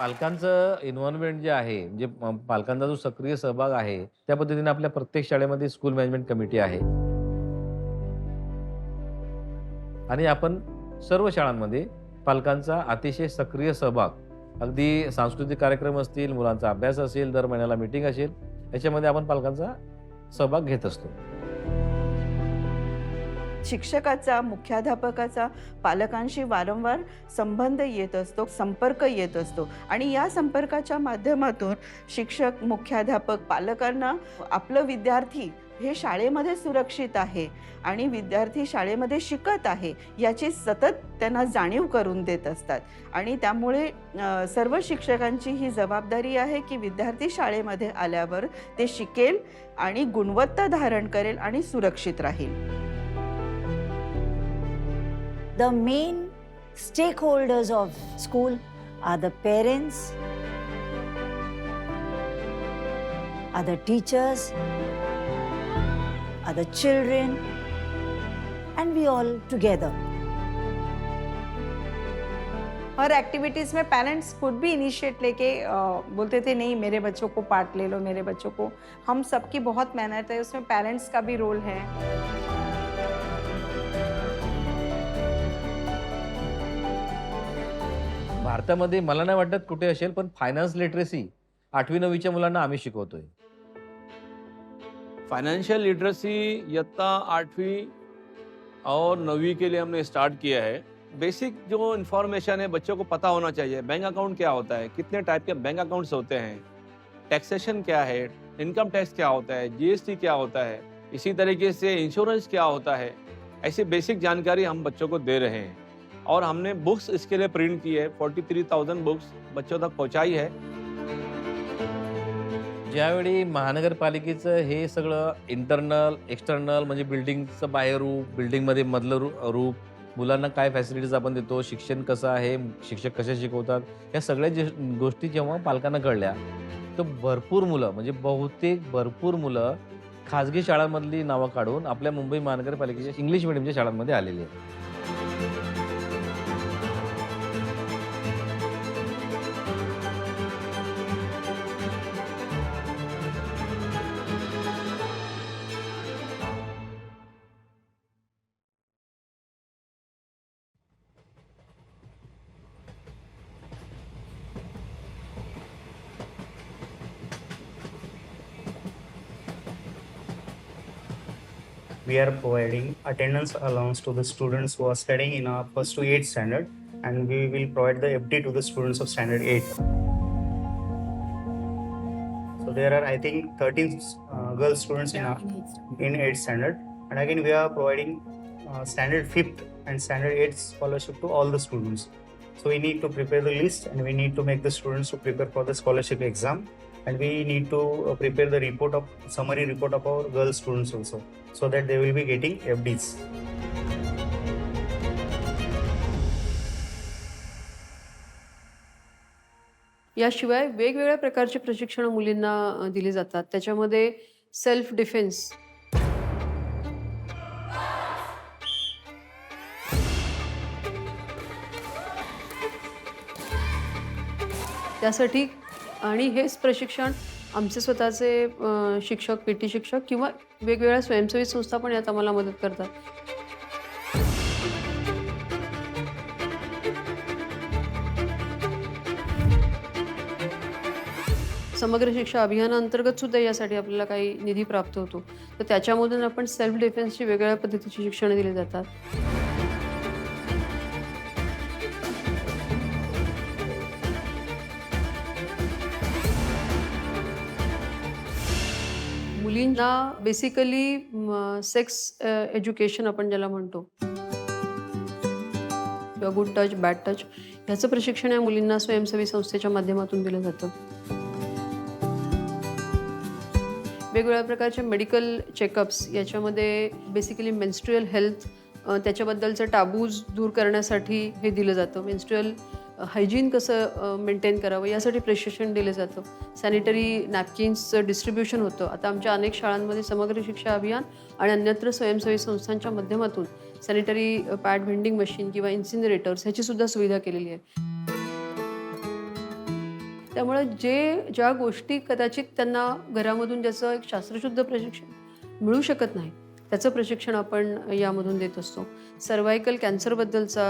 पालकांचं इन्व्हॉल्वमेंट जे आहे म्हणजे पालकांचा जो सक्रिय सहभाग आहे त्या पद्धतीने आपल्या प्रत्येक शाळेमध्ये स्कूल मॅनेजमेंट कमिटी आहे. आणि आपण सर्व शाळांमध्ये पालकांचा अतिशय सक्रिय सहभाग अगदी सांस्कृतिक कार्यक्रम असतील मुलांचा अभ्यास असेल दर महिन्याला मीटिंग असेल याच्यामध्ये आपण पालकांचा सहभाग घेत असतो. शिक्षकाचा मुख्याध्यापकाचा पालकांशी वारंवार संबंध येत असतो संपर्क येत असतो. आणि या संपर्काच्या माध्यमातून शिक्षक मुख्याध्यापक पालकांना आपलं विद्यार्थी हे शाळेमध्ये सुरक्षित आहे आणि विद्यार्थी शाळेमध्ये शिकत आहे याची सतत त्यांना जाणीव करून देत असतात. आणि त्यामुळे सर्व शिक्षकांची ही जबाबदारी आहे की विद्यार्थी शाळेमध्ये आल्यावर ते शिकेल आणि गुणवत्ता धारण करेल आणि सुरक्षित राहील. The main stakeholders of school are the parents, are the teachers, are the children, and we all together. हर एक्टिविटीज़ में पेरेंट्स खुद भी इनिशिएट लेके बोलते थे नहीं मेरे बच्चों को पार्ट ले लो मेरे बच्चों को हम सबकी बहुत मेहनत है उसमें पेरेंट्स का भी रोल है भारतामध्ये मला नाही वाटत कुठे असेल, पण फायनान्स लिटरेसी आठवी, नववीच्या मुलांना आम्ही शिकवतोय. फाइनेंशियल लिटरेसी इयत्ता आठवीं और नौवीं के लिए हमने स्टार्ट किया है। बेसिक जो इन्फॉर्मेशन है, बच्चों को पता होना चाहिए बैंक अकाउंट क्या होता है, कितने टाइप के बैंक अकाउंट्स होते हैं टैक्सेशन क्या है इनकम टैक्स क्या होता है जीएसटी क्या होता है, इसी तरीके से इंश्योरेंस क्या होता है, ऐसी बेसिक जानकारी हम बच्चों को दे रहे हैं। और हमने बुक्स इसके लिए प्रिंट की है। फोर्टी थ्री थाउजेंड बुक्स बच्चों तक पहुंचाई है। ज्यावेळी महानगरपालिकेचं हे सगळं इंटरनल एक्सटर्नल म्हणजे बिल्डिंगचं बाहेर रूप बिल्डिंगमध्ये मधलं रू रूप मुलांना काय फॅसिलिटीज आपण देतो शिक्षण कसं आहे शिक्षक कसे शिकवतात या सगळ्या जे गोष्टी जेव्हा पालकांना कळल्या तर भरपूर मुलं म्हणजे बहुतेक भरपूर मुलं खाजगी शाळांमधली नावं काढून आपल्या मुंबई महानगरपालिकेच्या इंग्लिश मिडियमच्या शाळांमध्ये आलेली आहेत. We are providing attendance allowance to the students who are studying in our first to eighth standard and we will provide the FD to the students of standard 8. So there are I think 13 uh, girl students in our, in 8th standard and again we are providing uh, standard 5th and standard 8th scholarship to all the students. So we need to prepare the list and we need to make the students to prepare for the scholarship exam and we need to prepare the report of summary report of our girl students also so that they will be getting FDs. याशिवाय वेगवेगळ्या प्रकारचे प्रशिक्षण मुलींना दिले जातात त्याच्यामध्ये self defence त्यासाठी आणि हेच प्रशिक्षण आमचे स्वतःचे शिक्षक पी टी शिक्षक किंवा वेगवेगळ्या स्वयंसेवी संस्था पण यात आम्हाला मदत करतात. समग्र शिक्षा अभियानाअंतर्गत सुद्धा यासाठी आपल्याला काही निधी प्राप्त होतो. तर त्याच्यामधून आपण सेल्फ डिफेन्सची वेगवेगळ्या पद्धतीची शिक्षणं दिली जातात. मुलींना बेसिकली सेक्स एज्युकेशन आपण ज्याला म्हणतो. किंवा गुड टच बॅड टच ह्याचं प्रशिक्षण या मुलींना स्वयंसेवी संस्थेच्या माध्यमातून दिलं जातं. वेगवेगळ्या प्रकारचे मेडिकल चेकअप्स याच्यामध्ये बेसिकली मेन्स्ट्रुअल हेल्थ त्याच्याबद्दलचं टाबूज दूर करण्यासाठी हे दिलं जातं. मेन्स्ट्रुअल हायजीन कसं मेंटेन करावं यासाठी प्रशिक्षण दिलं जातं. सॅनिटरी नॅपकिन्सचं डिस्ट्रीब्युशन होतं. आता आमच्या अनेक शाळांमध्ये समग्र शिक्षा अभियान आणि अन्यत्र स्वयंसेवी संस्थांच्या माध्यमातून सॅनिटरी पॅड व्हेंडिंग मशीन किंवा इन्सिनरेटर्स ह्याची सुद्धा सुविधा केलेली आहे. त्यामुळे जे ज्या गोष्टी कदाचित त्यांना घरामधून ज्याचं एक शास्त्रशुद्ध प्रशिक्षण मिळू शकत नाही त्याचं प्रशिक्षण आपण यामधून देत असतो. सर्वायकल कॅन्सरबद्दलचा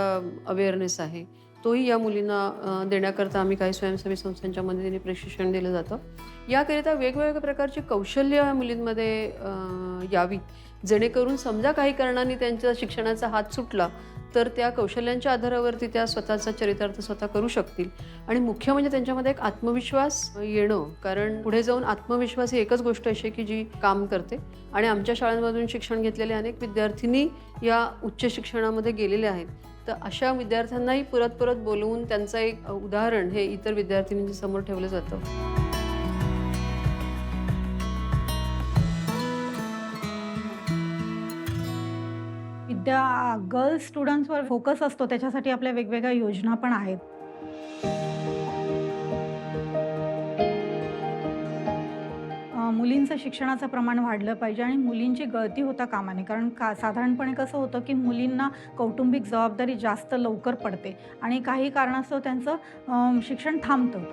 अवेअरनेस आहे. तोही या मुलींना देण्याकरता आम्ही काही स्वयंसेवी संस्थांच्या मदतीने प्रशिक्षण दिलं जातं. याकरिता वेगवेगळ्या प्रकारची कौशल्य या मुलींमध्ये यावीत. जेणेकरून समजा काही कारणाने त्यांच्या शिक्षणाचा हात सुटला तर त्या कौशल्यांच्या आधारावरती त्या स्वतःचा चरितार्थ स्वतः करू शकतील. आणि मुख्य म्हणजे त्यांच्यामध्ये एक आत्मविश्वास येणं कारण पुढे जाऊन आत्मविश्वास ही एकच गोष्ट अशी आहे की जी काम करते. आणि आमच्या शाळांमधून शिक्षण घेतलेले अनेक विद्यार्थिनी या उच्च शिक्षणामध्ये गेलेले आहेत. तर अशा विद्यार्थ्यांनाही परत परत बोलवून त्यांचं एक उदाहरण हे इतर विद्यार्थिनींच्या समोर ठेवलं जातं. विद्या गर्ल्स स्टुडंट्सवर फोकस असतो त्याच्यासाठी आपल्या वेगवेगळ्या योजना पण आहेत. मुलींचं शिक्षणाचं प्रमाण वाढलं पाहिजे आणि मुलींची गळती होता कामाने कारण का साधारणपणे कसं होतं की मुलींना कौटुंबिक जबाबदारी जास्त लवकर पडते आणि काही कारणास्तव त्यांचं शिक्षण थांबतं.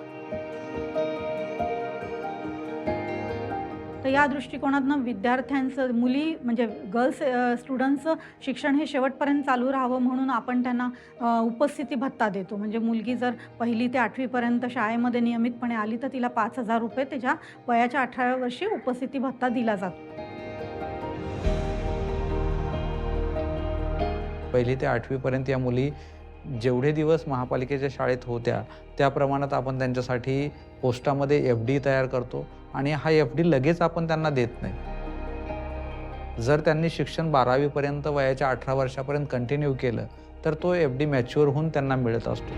तर या दृष्टिकोनातनं विद्यार्थ्यांचं मुली म्हणजे गर्ल्स स्टुडंट्सचं शिक्षण हे शेवटपर्यंत चालू राहावं म्हणून आपण त्यांना उपस्थिती भत्ता देतो. म्हणजे मुलगी जर पहिली ते आठवीपर्यंत शाळेमध्ये नियमितपणे आली तर तिला पाच हजार रुपये त्याच्या वयाच्या अठराव्या वर्षी उपस्थिती भत्ता दिला जातो. पहिली ते आठवीपर्यंत या मुली जेवढे दिवस महापालिकेच्या शाळेत होत्या त्या प्रमाणात आपण त्यांच्यासाठी पोस्टामध्ये एफ डी तयार करतो आणि हा एफ डी लगेच आपण त्यांना देत नाही. जर त्यांनी शिक्षण बारावीपर्यंत वयाच्या अठरा वर्षापर्यंत कंटिन्यू केलं तर तो एफ डी मॅच्युअर होऊन त्यांना मिळत असतो.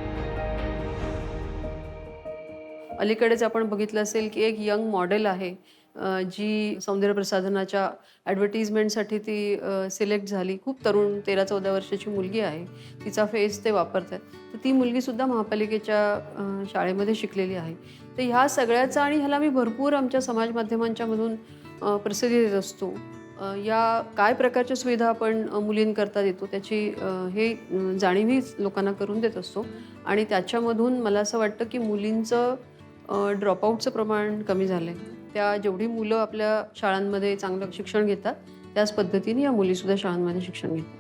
अलीकडेच आपण बघितलं असेल की एक यंग मॉडेल आहे. जी सौंदर्यप्रसाधनाच्या ॲडव्हर्टिजमेंटसाठी ती सिलेक्ट झाली. खूप तरुण तेरा चौदा वर्षाची मुलगी आहे. तिचा फेस ते वापरतात. तर ती मुलगीसुद्धा महापालिकेच्या शाळेमध्ये शिकलेली आहे. तर ह्या सगळ्याचा आणि ह्याला मी भरपूर आमच्या समाज माध्यमांच्यामधून प्रसिद्धी देत असतो. या काय प्रकारच्या सुविधा आपण मुलींकरता देतो त्याची हे जाणीवही लोकांना करून देत असतो. आणि त्याच्यामधून मला असं वाटतं की मुलींचं ड्रॉपआउटचं प्रमाण कमी झालं आहे त्या जेवढी मुलं आपल्या शाळांमध्ये चांगलं शिक्षण घेतात त्याच पद्धतीने या मुलीसुद्धा शाळांमध्ये शिक्षण घेतात.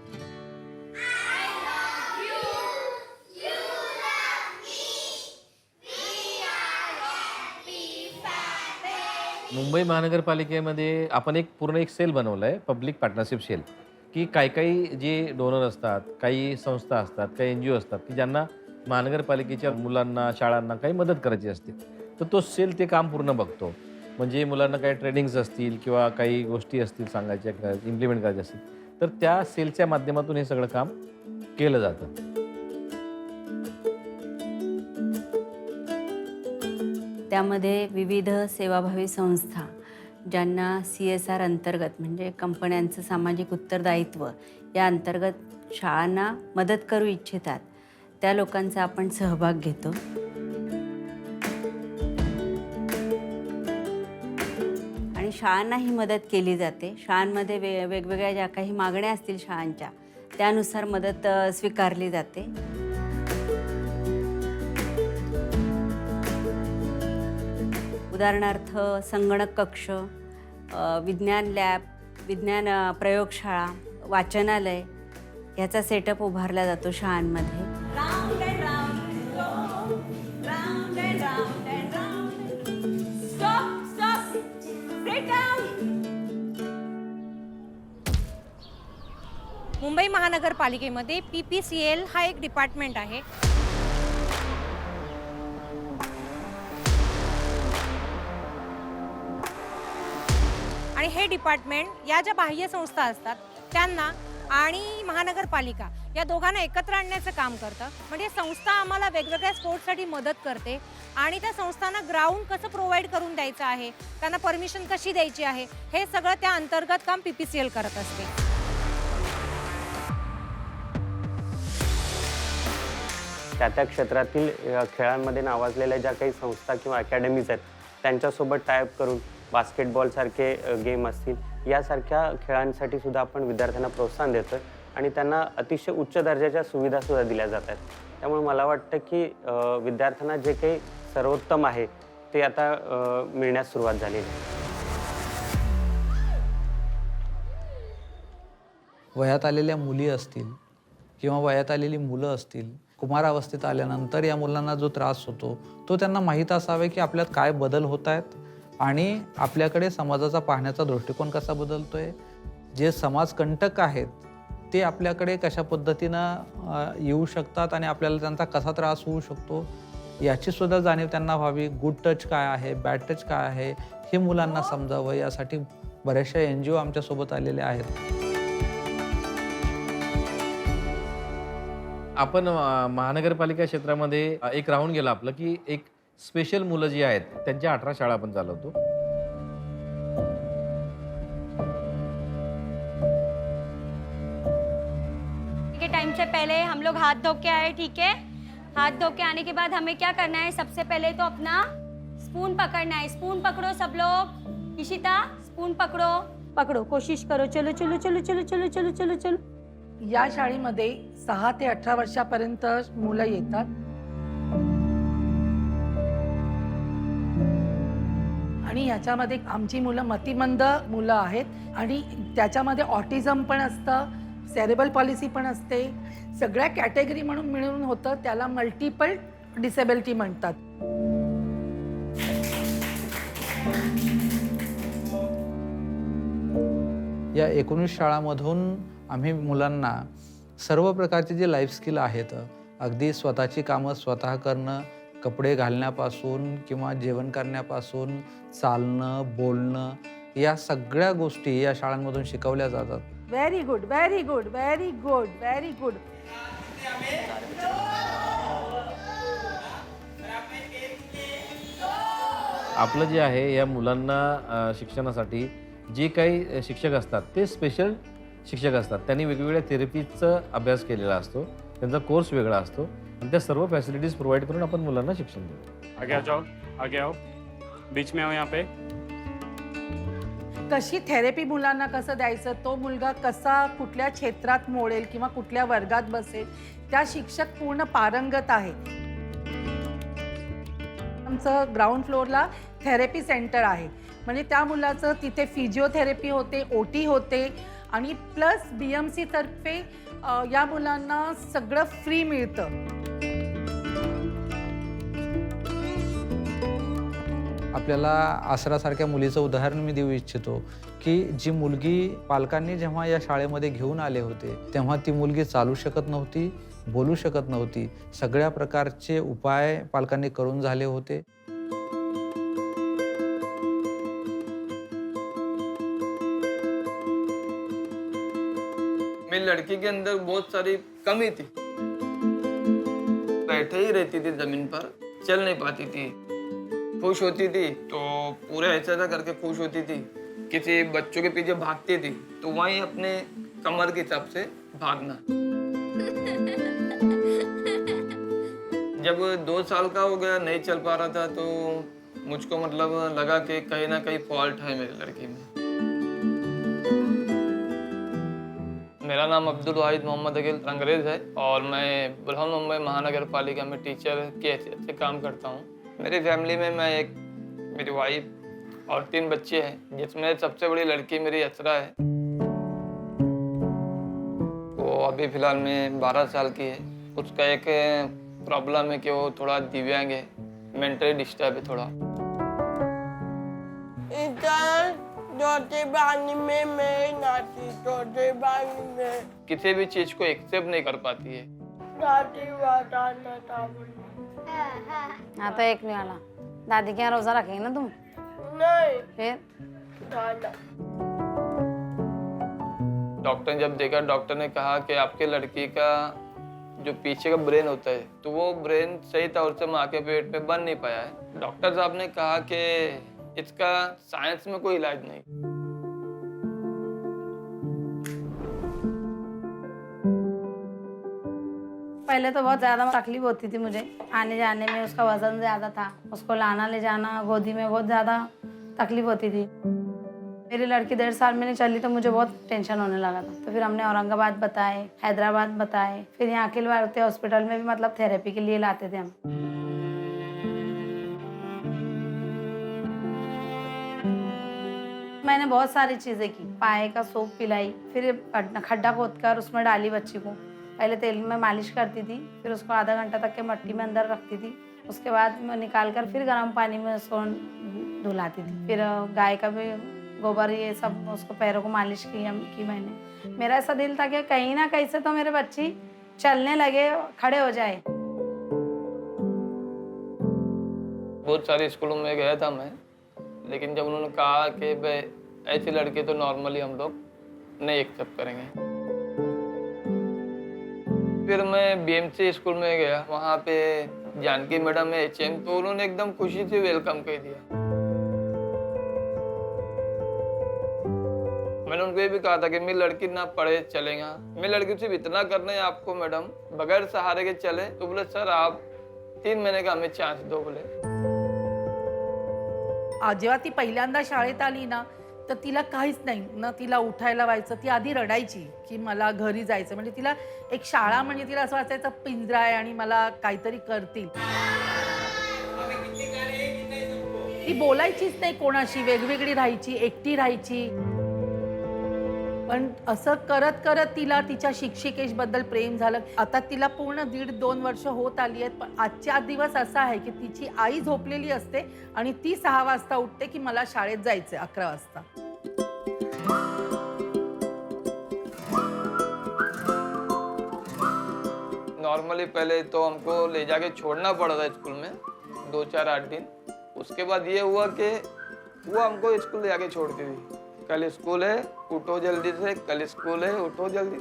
मुंबई महानगरपालिकेमध्ये आपण एक पूर्ण एक सेल बनवला आहे पब्लिक पार्टनरशिप सेल की काही काही जे डोनर असतात काही संस्था असतात काही एन जी ओ असतात की ज्यांना महानगरपालिकेच्या मुलांना शाळांना काही मदत करायची असते तर तो सेल ते काम पूर्ण बघतो. म्हणजे मुलांना काही ट्रेनिंग्स असतील किंवा काही गोष्टी असतील सांगायच्या इम्प्लिमेंट करायच्या असतील तर त्या सेलच्या माध्यमातून हे सगळं काम केलं जातं. त्यामध्ये विविध सेवाभावी संस्था ज्यांना सी एस आर अंतर्गत म्हणजे कंपन्यांचं सामाजिक उत्तरदायित्व या अंतर्गत शाळांना मदत करू इच्छितात त्या लोकांचा आपण सहभाग घेतो. आणि शाळांना ही मदत केली जाते. शाळांमध्ये वे वेगवेगळ्या ज्या काही मागण्या असतील शाळांच्या त्यानुसार मदत स्वीकारली जाते. उदाहरणार्थ संगणक कक्ष विज्ञान लॅब विज्ञान प्रयोगशाळा वाचनालय ह्याचा सेटअप उभारला जातो शाळांमध्ये. मुंबई महानगरपालिकेमध्ये पी पी सी एल हा एक डिपार्टमेंट आहे. आणि हे डिपार्टमेंट या ज्या बाह्य संस्था असतात त्यांना आणि महानगरपालिका या दोघांना एकत्र आणण्याचं काम करतं. म्हणजे संस्था आम्हाला वेगवेगळ्या स्पोर्ट्ससाठी मदत करते आणि त्या संस्थांना ग्राउंड कसं प्रोव्हाइड करून द्यायचं आहे त्यांना परमिशन कशी द्यायची आहे हे सगळं त्या अंतर्गत काम पी पी सी एल करत असते. त्या त्या क्षेत्रातील खेळांमध्ये नावाजलेल्या ज्या काही संस्था किंवा अकॅडमीज आहेत त्यांच्यासोबत टायअप करून बास्केटबॉलसारखे गेम असतील यासारख्या खेळांसाठी सुद्धा आपण विद्यार्थ्यांना प्रोत्साहन देतो आहे आणि त्यांना अतिशय उच्च दर्जाच्या सुविधासुद्धा दिल्या जात आहेत. त्यामुळे मला वाटतं की विद्यार्थ्यांना जे काही सर्वोत्तम आहे ते आता मिळण्यास सुरुवात झालेली आहे. वयात आलेल्या मुली असतील किंवा वयात आलेली मुलं असतील कुमारावस्थेत आल्यानंतर या मुलांना जो त्रास होतो तो त्यांना माहीत असावे की आपल्यात काय बदल होत आहेत आणि आपल्याकडे समाजाचा पाहण्याचा दृष्टिकोन कसा बदलतो आहे जे समाजकंटक आहेत ते आपल्याकडे कशा पद्धतीनं येऊ शकतात आणि आपल्याला त्यांचा कसा त्रास होऊ शकतो? याची सुद्धा जाणीव त्यांना व्हावी. गुड टच काय आहे? बॅड टच काय आहे? हे मुलांना समजावं. यासाठी बऱ्याचशा एन जी ओ आमच्यासोबत आलेल्या आहेत. आपण महानगरपालिका क्षेत्रामध्ये एक राहून गेलं आपलं की एक स्पेशल मुलं जी आहेत त्यांच्या अठरा शाळा आपण चालवतो. के टाइम से पहले हम लोग हाथ धो के आए ठीक है? हाथ धो के आने के बाद हमें क्या करना है? सबसे पहले तो अपना स्पून पकड़ना है। स्पून पकड़ो सब लोग। इशिता स्पून पकड़ो। पकड़ो कोशिश करो। चलो चलो चलो चलो चलो चलो चलो चलो। या शाळेमध्ये सहा ते अठरा वर्षापर्यंत मुलं येतात. आणि याच्यामध्ये आमची मुलं मतिमंद मुलं आहेत. आणि त्याच्यामध्ये ऑटिझम पण असतं सेरेबल पॉलिसी पण असते. सगळ्या कॅटेगरी म्हणून मिळून होतं त्याला मल्टिपल डिसेबिलिटी म्हणतात. या एकोणीस शाळांमधून आम्ही मुलांना सर्व प्रकारचे जे लाईफ स्किल आहेत अगदी स्वतःची कामं स्वतः करणं कपडे घालण्यापासून किंवा जेवण करण्यापासून चालणं बोलणं या सगळ्या गोष्टी या शाळांमधून शिकवल्या जातात. Very good very good very good very good आपलं जे आहे या मुलांना अ, शिक्षणासाठी जे काही अ, शिक्षक असतात ते स्पेशल शिक्षक असतात. त्यांनी वेगवेगळ्या थेरपीचा अभ्यास केलेला असतो. त्यांचा कोर्स वेगळा असतो. आणि त्या सर्व फॅसिलिटीज प्रोव्हाइड करून आपण मुलांना शिक्षण देतो आगे आ जाओ. आगे आओ. बीच में आओ यहाँ पे. कशी थेरपी मुलांना कसं द्यायचं? तो मुलगा कसा कुठल्या क्षेत्रात मोडेल किंवा कुठल्या वर्गात बसेल? त्या शिक्षक पूर्ण पारंगत आहे. आमचं ग्राउंड फ्लोअरला थेरपी सेंटर आहे. म्हणजे त्या मुलाचं तिथे फिजिओथेरपी होते ओ टी होते. आणि प्लस बी एम सी तर्फे या मुलांना सगळं फ्री मिळतं. आपल्याला आसरासारख्या मुलीचं उदाहरण मी देऊ इच्छितो की जी मुलगी पालकांनी जेव्हा या शाळेमध्ये घेऊन आले होते तेव्हा ती मुलगी चालू शकत नव्हती बोलू शकत नव्हती. सगळ्या प्रकारचे उपाय पालकांनी करून झाले होते. लड़की के अंदर बहुत सारी कमी थी। बैठे ही रहती थी ज़मीन पर, चल नहीं पाती थी। खुश होती थी तो पूरे ऐसा ऐसा करके खुश होती थी। किसी बच्चों के पीछे भागती थी तो वहीं अपने कमर के हिसाब से भागना। जब दो साल का हो गया, नहीं चल पा रहा था तो मुझको मतलब लगा कि कहीं ना कहीं फॉल्ट है मेरी लड़की में। मेरा नाम अब्दुल वाहिद मोहम्मद अकील अंग्रेज़ है और मैं बुरहान मुंबई महानगर पालिका में टीचर के हैसियत से काम करता हूँ। मेरी फैमिली में मैं एक, मेरी वाइफ और तीन बच्चे हैं, जिसमें सबसे बड़ी लड़की मेरी असरा है। वो अभी फ़िलहाल में बारह साल की है। उसका एक प्रॉब्लम है कि वो थोड़ा दिव्यांग है, मेंटली डिस्टर्ब है थोड़ा। छोटे पानी में मैं नाती छोटे पानी में किसी भी चीज़ को एक्सेप्ट नहीं कर पाती है। दादी बताना था हाँ तो एक मिला दादी के यहाँ रोजा रखेंगे ना तुम? नहीं। फिर? डॉक्टर ने जब देखा डॉक्टर ने कहा कि आपके लड़की का जो पीछे का ब्रेन होता है तो वो ब्रेन सही तौर से माँ के पेट पे बन नहीं पाया है। डॉक्टर साहब ने कहा कि इसका साइंस में कोई इलाज नहीं। पहले तो बहुत ज़्यादा तकलीफ़ होती थी मुझे। आने जाने में उसका वज़न ज़्यादा था। उसको लाना ले जाना, गोदी में बहुत ज़्यादा तकलीफ़ होती थी। मेरी लड़की डेढ़ साल में नहीं चली तो मुझे बहुत टेंशन होने लगा था। तो फिर हमने औरंगाबाद बताए, हैदराबाद बताए, फिर यहाँ अखिल भारतीय हॉस्पिटल में भी मतलब थेरेपी के लिए लाते थे हम। मैंने बहुत सारी चीज़ें की, पाए का सोप पिलाई, फिर खड्डा- खोद कर उसमें डाली बच्ची को। पहले तेल में मालिश करती थी, फिर उसको आधा घंटा तक के मट्टी में अंदर रखती थी। उसके बाद मैं निकाल कर फिर गर्म पानी में उसको धुलाती थी। फिर गाय का भी गोबर ये सब उसको पैरों को मालिश की हम, की मैंने। मेरा ऐसा दिल था कि कहीं ना कहीं से तो मेरे बच्ची चलने लगे, खड़े हो जाए। बहुत सारे स्कूलों में गया था मैं, लेकिन जब उन्होंने कहा कि भाई ऐसी लड़के तो नॉर्मली हम लोग नहीं एक्सेप्ट करेंगे। फिर मैं बीएमसी स्कूल में गया, वहाँ पे जानकी मैडम है एच तो उन्होंने एकदम खुशी से वेलकम कर दिया। मैंने उनको ये भी कहा था कि मेरी लड़की ना पढ़े चलेगा मेरी लड़की सिर्फ़ इतना करना है आपको, मैडम, बगैर सहारे के चले तो बोले, सर, आप तीन महीने का हमें चांस दो, बोले। जेव्हा ती पहिल्यांदा शाळेत आली ना तर तिला काहीच नाही. ना तिला उठायला व्हायचं ती आधी रडायची की मला घरी जायचं. म्हणजे तिला एक शाळा म्हणजे तिला असं वाचायचं पिंजरा आहे आणि मला काहीतरी करतील. ती बोलायचीच नाही कोणाशी वेगवेगळी राहायची एकटी राहायची. पण असं करत करत तिला तिच्या शिक्षिकेशबद्दल प्रेम झालं. आता तिला पूर्ण दीड दोन वर्ष होत आली आहेत पण आजच्या दिवस असा आहे की तिची आई झोपलेली असते आणि ती सहा वाजता उठते की मला शाळेत जायचंय अकरा वाजता. नॉर्मली पहले तो हमको ले जाके छोड़ना पड़ा था स्कूल में दो चार आठ दिन। उसके बाद ये हुआ कि वो हमको स्कूल ले जाके छोड़ती थी। कल स्कूल है, उठो जल्दी से, कल स्कूल है, उठो जल्दी।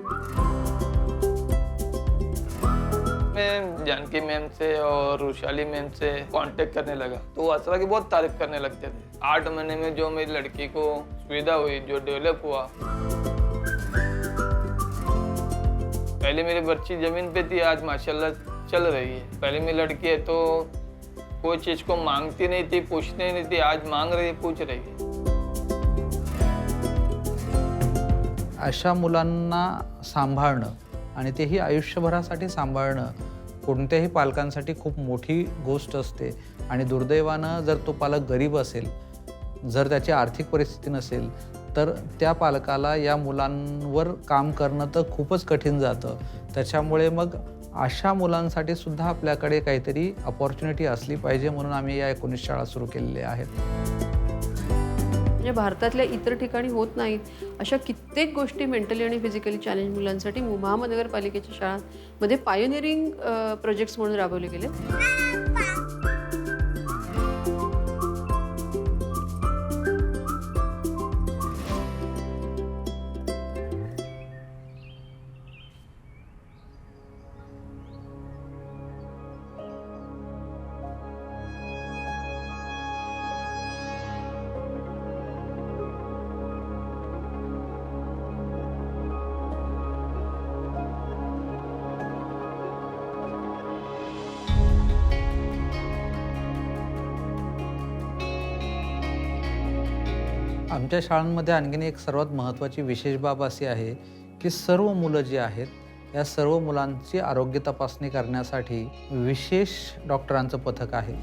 मैं जानकी मैम से और रुशाली मैम से कांटेक्ट करने लगा। तो असरा की बहुत तारीफ़ करने लगते थे। आठ महीने में जो मेरी लड़की को सुविधा हुई, जो डेवलप हुआ, पहले मेरी बच्ची ज़मीन पे थी, आज माशाल्लाह चल रही है। पहले मेरी लड़की है तो कोई चीज़ को मांगती नहीं थी, पूछती नहीं थी, आज मांग रही है, पूछ रही है। अशा मुलांना सांभाळणं आणि तेही आयुष्यभरासाठी सांभाळणं कोणत्याही पालकांसाठी खूप मोठी गोष्ट असते. आणि दुर्दैवानं जर तो पालक गरीब असेल जर त्याची आर्थिक परिस्थिती नसेल तर त्या पालकाला या मुलांवर काम करणं तर खूपच कठीण जातं. त्याच्यामुळे मग अशा मुलांसाठी सुद्धा आपल्याकडे काहीतरी अपॉर्च्युनिटी असली पाहिजे म्हणून आम्ही या एकोणीस शाळा सुरू केलेल्या आहेत. म्हणजे भारतातल्या इतर ठिकाणी होत नाहीत अशा कित्येक गोष्टी मेंटली आणि फिजिकली चॅलेंज मुलांसाठी मु- महानगरपालिकेच्या शाळांमध्ये पायोनिअरिंग प्रोजेक्ट्स म्हणून राबवले गेले आमच्या शाळांमध्ये आणखीन एक सर्वात महत्त्वाची विशेष बाब अशी आहे की सर्व मुलं जी आहेत या सर्व मुलांची आरोग्य तपासणी करण्यासाठी विशेष डॉक्टरांचं पथक आहे.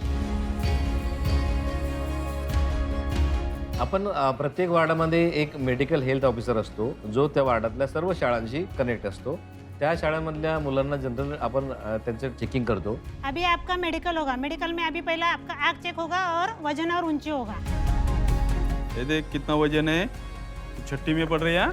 आपण प्रत्येक वार्डामध्ये एक मेडिकल हेल्थ ऑफिसर असतो जो त्या वार्डातल्या सर्व शाळांशी कनेक्ट असतो. त्या शाळांमधल्या मुलांना जनरल आपण त्यांचं चेकिंग करतो. अभी आपका मेडिकल होगा. मेडिकल में अभी पहला आपका आँख चेक होगा और वजन और ऊंची होगा. ये देख कितना वजन है। छठी में पड़ रही है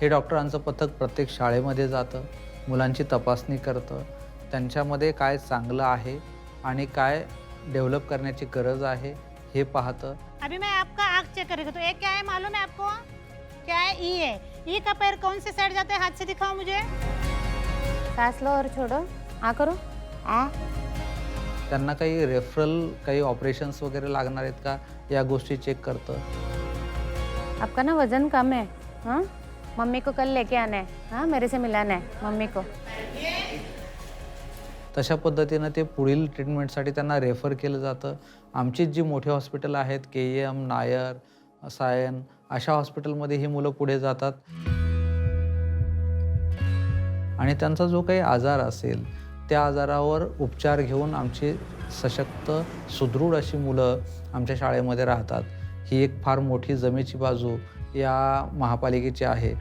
हे? डॉक्टरांचं पथक प्रत्येक शाळेमध्ये जातं मुलांची तपासणी करतं त्यांच्यामध्ये काय चांगलं आहे आणि काय डेव्हलप करण्याची गरज आहे हे पाहतं. अभी मैं आपका आँख चेक करेगा तो एक क्या है मालूम है आपको? क्या है? ई है। ई का पैर कौन से साइड जाता है? हाथ से दिखाओ मुझे। सांस लो और छोड़ो। आ करो। आ त्यांना काही रेफरल काही ऑपरेशन्स वगैरे लागणार आहेत का? या गोष्टी चेक करतं. आपका ना वजन कम है हाँ? मम्मी को कल लेके आना है हाँ? मेरे से मिलाना है मम्मी को। तशा पद्धतीनं ते पुढील ट्रीटमेंटसाठी त्यांना रेफर केलं जातं. आमचीच जी मोठी हॉस्पिटल आहेत के एम नायर सायन अशा हॉस्पिटलमध्ये ही मुलं पुढे जातात. आणि त्यांचा जो काही आजार असेल त्या आजारावर उपचार घेऊन आमची सशक्त सुदृढ अशी मुलं आमच्या शाळेमध्ये राहतात. ही एक फार मोठी जमेची बाजू या महापालिकेची आहे.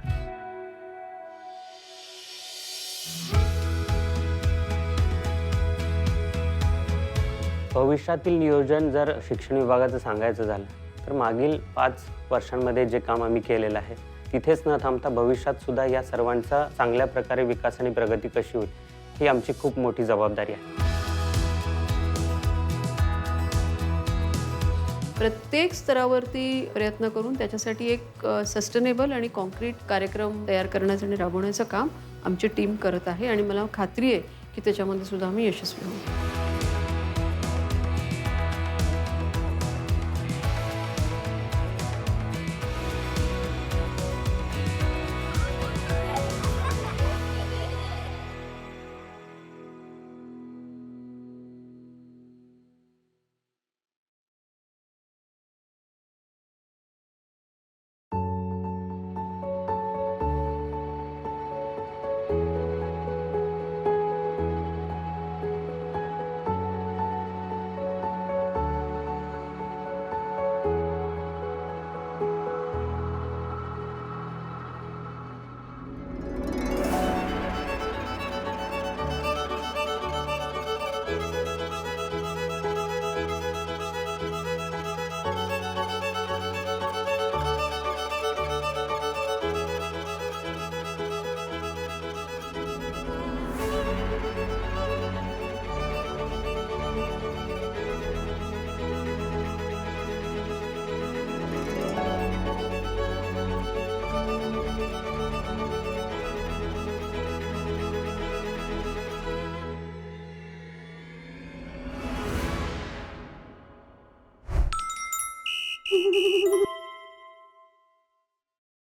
भविष्यातील नियोजन जर शिक्षण विभागाचं सांगायचं झालं तर मागील पाच वर्षांमध्ये जे काम आम्ही केलेलं आहे तिथेच न थांबता भविष्यात सुद्धा या सर्वांचा चांगल्या प्रकारे विकास आणि प्रगती कशी होईल ही आमची खूप मोठी जबाबदारी आहे. प्रत्येक स्तरावरती प्रयत्न करून त्याच्यासाठी एक सस्टेनेबल आणि कॉन्क्रीट कार्यक्रम तयार करण्याचं आणि राबवण्याचं काम आमची टीम करत आहे. आणि मला खात्री आहे की त्याच्यामध्ये सुद्धा आम्ही यशस्वी होऊ.